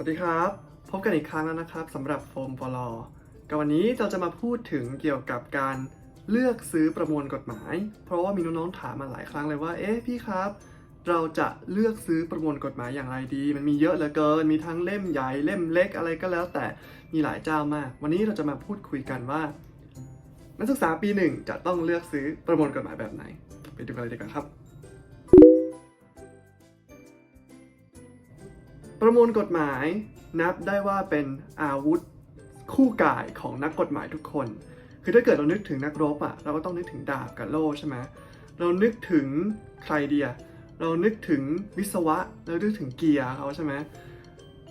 วัสดีครับ พบกันอีกครั้งแล้วนะครับสำหรับโฟมฟอลกับวันนี้เราจะมาพูดถึงเกี่ยวกับการเลือกซื้อประมวลกฎหมาย เพราะว่ามีน้องๆถามมาหลายครั้งเลยว่า เอ๊ะพี่ครับ เราจะเลือกซื้อประมวลกฎหมายอย่างไรดี มันมีเยอะเหลือเกิน มีทั้งเล่มใหญ่เล่มเล็กอะไรก็แล้ว แต่มีหลายเจ้ามาก วันนี้เราจะมาพูดคุยกันว่า นักศึกษาปีหนึ่งจะต้องเลือกซื้อประมวลกฎหมายแบบไหน ไปดูกันเลยดีกว่าครับ ประมวลกฎหมายนับได้ว่าเป็นอาวุธคู่กายของนักกฎหมายทุกคน คือถ้าเกิดเรานึกถึงนักรบอะเราก็ต้องนึกถึงดาบกับโล่ใช่ไหมเรานึกถึงใครเดียเรานึกถึงวิศวะเรานึกถึงเกียร์เขาใช่ไหม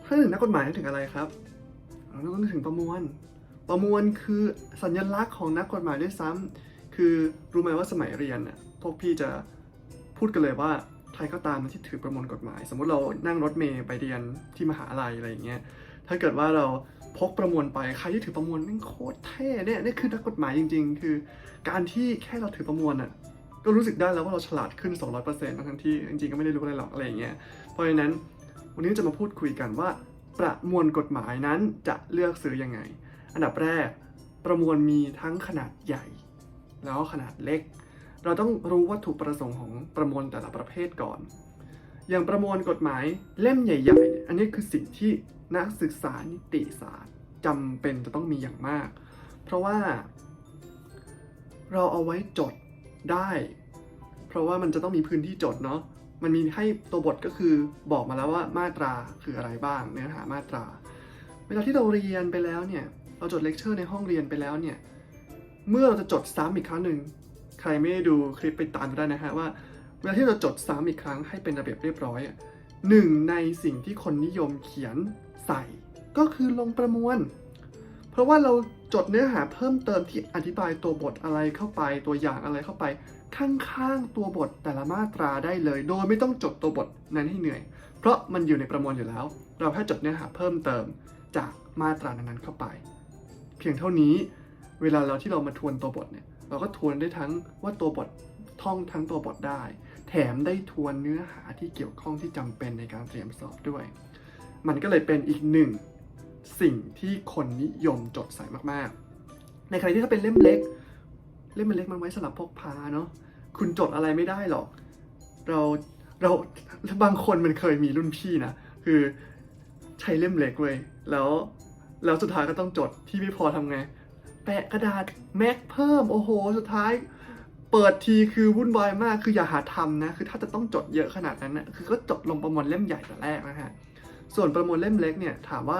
ถ้าถึงนักกฎหมายนึกถึงอะไรครับ เราต้องนึกถึงประมวล ประมวลคือสัญลักษณ์ของนักกฎหมายด้วยซ้ำคือรู้ไหมว่าสมัยเรียนน่ะพวกพี่จะพูดกันเลยว่า ใครก็ตามที่ถือประมวลกฎหมาย สมมุติเรานั่งรถเมย์ไปเรียนที่มหาลัยอะไรอย่างเงี้ยถ้าเกิดว่าเราพกประมวลไปใครที่ถือประมวลแม่งโคตรเท่เนี่ยนี่คือนักกฎหมายจริง ๆ คือ การที่แค่เราถือประมวลอะก็รู้สึกได้แล้วว่าเราฉลาดขึ้น 200%ทั้งที่จริงๆ ก็ไม่ได้รู้อะไรหรอกอะไรอย่างเงี้ยเพราะฉะนั้นวันนี้จะมาพูดคุยกันว่า ประมวลกฎหมายนั้นจะเลือกซื้อยังไง อันดับแรกประมวลมีทั้งขนาดใหญ่ แล้วขนาดเล็ก เราต้องรู้วัตถุประสงค์ของประมวลแต่ละประเภทก่อน อย่างประมวลกฎหมายเล่มใหญ่ ๆ อันนี้คือสิ่งที่นักศึกษานิติศาสตร์จำเป็นจะต้องมีอย่างมาก เพราะว่า เราเอาไว้จดได้ เพราะว่ามันจะต้องมีพื้นที่จดเนาะมันมีให้ตัวบทก็คือบอกมาแล้วว่ามาตราคืออะไรบ้าง เนื้อหามาตรา เวลาที่เราเรียนไปแล้วเนี่ย เราจดเลคเชอร์ในห้องเรียนไปแล้วเนี่ย เมื่อเราจะจดซ้ำอีกครั้งหนึ่ง ใครไม่ได้ดูคลิปไปตามได้นะฮะว่าเวลาที่เราจดซ้ำอีกครั้งให้เป็นระเบียบเรียบร้อยอะหนึ่งในสิ่งที่คนนิยมเขียนใส่ ก็คือลงประมวล เพราะว่าเราจดเนื้อหาเพิ่มเติมที่อธิบายตัวบทอะไรเข้าไป ตัวอย่างอะไรเข้าไป ข้างๆตัวบทแต่ละมาตราได้เลย โดยไม่ต้องจดตัวบทนั้นให้เหนื่อย เพราะมันอยู่ในประมวลอยู่แล้ว เราแค่จดเนื้อหาเพิ่มเติมจากมาตรานั้นๆเข้าไป เพียงเท่านี้ เวลาเราที่เรามาทวนตัวบทเนี่ย เราก็ทวนได้ทั้งว่าตัวบทท่องทั้งตัวบทได้ แถมได้ทวนเนื้อหาที่เกี่ยวข้องที่จำเป็นในการเตรียมสอบด้วย มันก็เลยเป็นอีกหนึ่งสิ่งที่คนนิยมจดใส่มากๆ ในขณะที่ถ้าเป็นเล่มเล็ก เล่มมันเล็กมันไว้สำหรับพกพาเนาะคุณจดอะไรไม่ได้หรอก เราเราบางคนมันเคยมีรุ่นพี่นะคือใช้เล่มเล็กเว้ยแล้วแล้วสุดท้ายก็ต้องจดที่ไม่พอทำไง แปะกระดาษแม็กเพิ่มโอ้โห สุดท้าย เปิดทีคือวุ่นวายมากคืออย่าหาทำนะ คือถ้าจะต้องจดเยอะขนาดนั้นนะคือก็จดลงประมวลเล่มใหญ่แต่แรกนะฮะส่วนประมวลเล่มเล็กเนี่ยถามว่า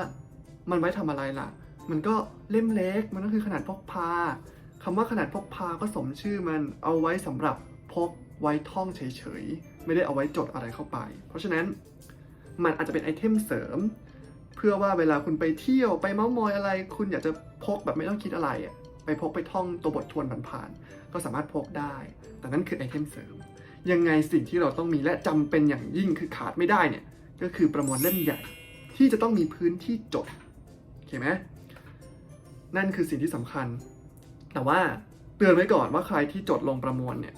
มันไว้ทำอะไรล่ะ มันก็เล่มเล็กมันก็คือขนาดพกพาคำว่าขนาดพกพาก็สมชื่อมันเอาไว้สำหรับพกไว้ท่องเฉยๆไม่ได้เอาไว้จดอะไรเข้าไป เพราะฉะนั้นมันอาจจะเป็นไอเทมเสริม เพื่อว่าเวลาคุณไปเที่ยวไปเมาส์มอยอะไร คุณอยากจะพกแบบไม่ต้องคิดอะไรอะไปพกไปท่องตัวบททวนผ่านๆก็สามารถพกได้ แต่นั่นคือไอเทมเสริม ยังไงสิ่งที่เราต้องมีและจำเป็นอย่างยิ่งคือขาดไม่ได้เนี่ยก็คือประมวลเล่มใหญ่ที่จะต้องมีพื้นที่จดโอเคไหมนั่นคือสิ่งที่สำคัญ แต่ว่าเตือนไว้ก่อนว่าใครที่จดลงประมวลเนี่ย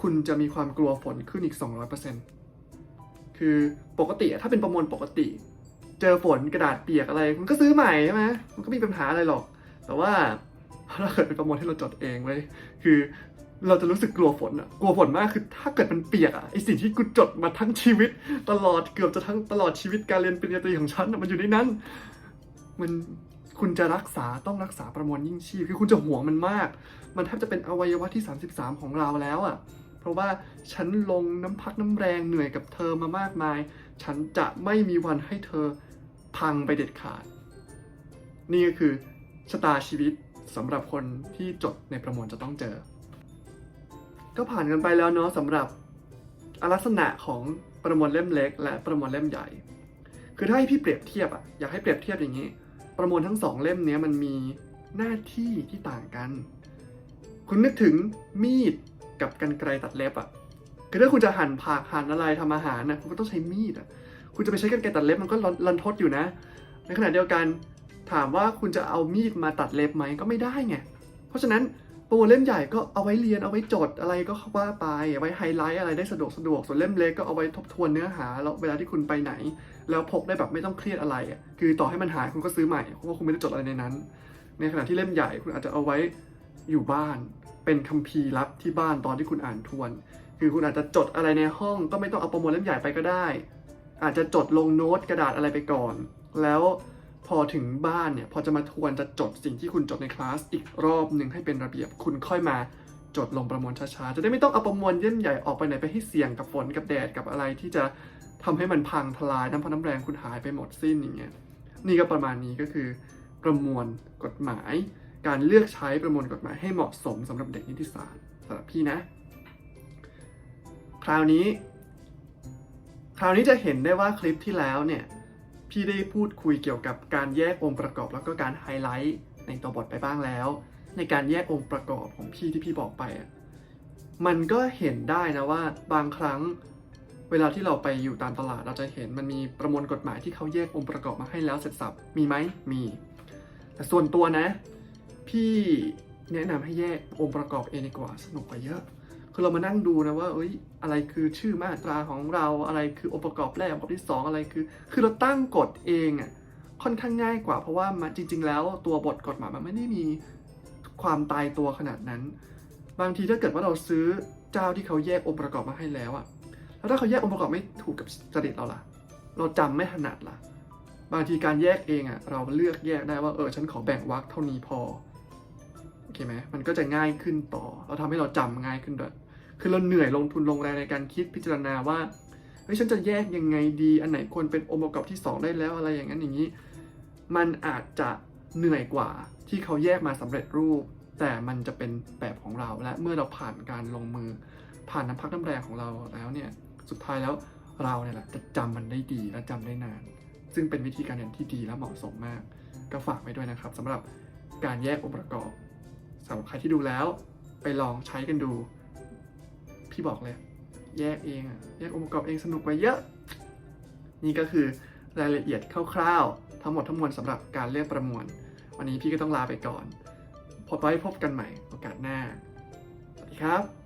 คุณจะมีความกลัวฝนขึ้นอีก 200%คือปกติอะถ้าเป็นประมวลปกติ เจอฝนกระดาษเปียกอะไรคุณก็ซื้อใหม่ใช่ไหมมันก็ไมมีปัญหาอะไรหรอก แต่ว่าถ้าเกิดเป็นประมวลที่เราจดเองไว้ยคือเราจะรู้สึกกลัวฝนอะกลัวฝนมากคือถ้าเกิดมันเปียกอะไอสิ่งที่กูจดมาทั้งชีวิต ตลอดเกือบจะทั้งตลอดชีวิตการเรียนปริญญาตรีของฉันมันอยู่ในนั้น มันคุณจะรักษาต้องรักษาประมวลยิ่งชีพคือคุณจะห่วงมันมาก มันแทบจะเป็นอวัยวะที่ 33 ของเราแล้วอะเพราะว่าฉันลงน้ำพักน้ำแรงเหนื่อยกับเธอมามากมาย ฉันจะไม่มีวันให้เธอ พังไปเด็ดขาด นี่ก็คือชะตาชีวิตสำหรับคนที่จดในประมวลจะต้องเจอ ก็ผ่านกันไปแล้วเนาะสำหรับลักษณะของประมวลเล่มเล็ก และประมวลเล่มใหญ่ คือถ้าให้พี่เปรียบเทียบอะอยากให้เปรียบเทียบอย่างนี้ ประมวลทั้งสองเล่มนี้มันมีหน้าที่ที่ต่างกัน คุณนึกถึงมีดกับกันไกรตัดเล็บอะคือถ้าคุณจะหั่นผักหั่นอะไรทำอาหารนะคุณก็ต้องใช้มีดอะ คุณจะไปใช้กันไกรตัดเล็บมันก็รันทดอยู่นะ ในขณะเดียวกันถามว่าคุณจะเอามีดมาตัดเล็บไหมก็ไม่ได้ไง เพราะฉะนั้นประมวลเล่มใหญ่ก็เอาไว้เรียนเอาไว้จดอะไรก็ว่าไปเอาไว้ไฮไลท์อะไรได้สะดวกสะดวกส่วนเล่มเล็กก็เอาไว้ทบทวนเนื้อหาแล้วเวลาที่คุณไปไหน แล้วพกได้แบบไม่ต้องเครียดอะไรอะคือต่อให้มันหายคุณก็ซื้อใหม่เพราะว่าคุณไม่ได้จดอะไรในนั้น ในขณะที่เล่มใหญ่คุณอาจจะเอาไว้อยู่บ้าน เป็นคัมภีร์ลับที่บ้านตอนที่คุณอ่านทวน คือคุณอาจจะจดอะไรในห้องก็ไม่ต้องเอาประมวลเล่มใหญ่ไปก็ได้ อาจจะจดลงโน้ตกระดาษอะไรไปก่อน แล้วพอถึงบ้านเนี่ยพอจะมาทวนจะจดสิ่งที่คุณจดในคลาสอีกรอบหนึ่งให้เป็นระเบียบคุณค่อยมาจดลงประมวลช้าๆ จะได้ไม่ต้องเอาประมวลเล่มใหญ่ออกไปไหนไปให้เสี่ยงกับฝนกับแดดกับอะไรที่จะทำให้มันพังทลายน้ำพักน้ำแรงคุณหายไปหมดสิ้นอย่างเงี้ยนี่ก็ประมาณนี้ก็คือ ประมวลกฎหมาย การเลือกใช้ประมวลกฎหมายให้เหมาะสมสำหรับเด็กนิติศาสตร์สำหรับพี่นะ คราวนี้ คราวนี้จะเห็นได้ว่าคลิปที่แล้วเนี่ยพี่ได้พูดคุยเกี่ยวกับการแยกองค์ประกอบแล้วก็การไฮไลท์ในตัวบทไปบ้างแล้ว ในการแยกองค์ประกอบของพี่ที่พี่บอกไปอะมันก็เห็นได้นะว่าบางครั้งเวลาที่เราไปอยู่ตามตลาดเราจะเห็นมันมีประมวลกฎหมายที่เขาแยกองค์ประกอบมาให้แล้วเสร็จสับมีไหมมี แต่ส่วนตัวนะ พี่แนะนำให้แยกองค์ประกอบเองดีกว่าสนุกกว่าเยอะ คือเรามานั่งดูนะว่าเอ้ยอะไรคือชื่อมาตราของเราอะไรคือองค์ประกอบแรกองค์ประกอบที่สองอะไรคือ คือเราตั้งกฎเองอะค่อนข้างง่ายกว่า เพราะว่ามันจริง ๆ แล้วตัวบทกฎหมายมันไม่ได้มีความตายตัวขนาดนั้น บางทีถ้าเกิดว่าเราซื้อเจ้าที่เขาแยกองค์ประกอบมาให้แล้วอะแล้วถ้าเขาแยกองค์ประกอบไม่ถูกกับจริตเราล่ะ เราจำไม่ถนัดล่ะ บางทีการแยกเองอะเราเลือกแยกได้ว่าเออฉันขอแบ่งวรรคเท่านี้พอโอเคไหมมันก็จะง่ายขึ้นต่อ เราทำให้เราจำง่ายขึ้นด้วย คือเราเหนื่อยลงทุนลงแรงในการคิดพิจารณาว่าเฮ้ยฉันจะแยกยังไงดี อันไหนควรเป็นองค์ประกอบที่ 2 ได้แล้วอะไรอย่างนั้นอย่างนี้ มันอาจจะเหนื่อยกว่าที่เขาแยกมาสำเร็จรูป แต่มันจะเป็นแบบของเราและเมื่อเราผ่านการลงมือ ผ่านน้ำพักน้ำแรงของเราแล้วเนี่ยสุดท้ายแล้วเราเนี่ยแหละจะจำมันได้ดีและจำได้นาน ซึ่งเป็นวิธีการเรียนที่ดีและเหมาะสมมาก ก็ฝากไว้ด้วยนะครับสำหรับการแยกองค์ประกอบสำหรับใครที่ดูแล้วไปลองใช้กันดู พี่บอกเลย แยกเองอะแยกองค์ประกอบเองสนุกกว่าเยอะ นี่ก็คือรายละเอียดคร่าวๆ ทั้งหมดทั้งมวลสำหรับการเลือกประมวล วันนี้พี่ก็ต้องลาไปก่อน พบไว้พบกันใหม่โอกาสหน้า สวัสดีครับ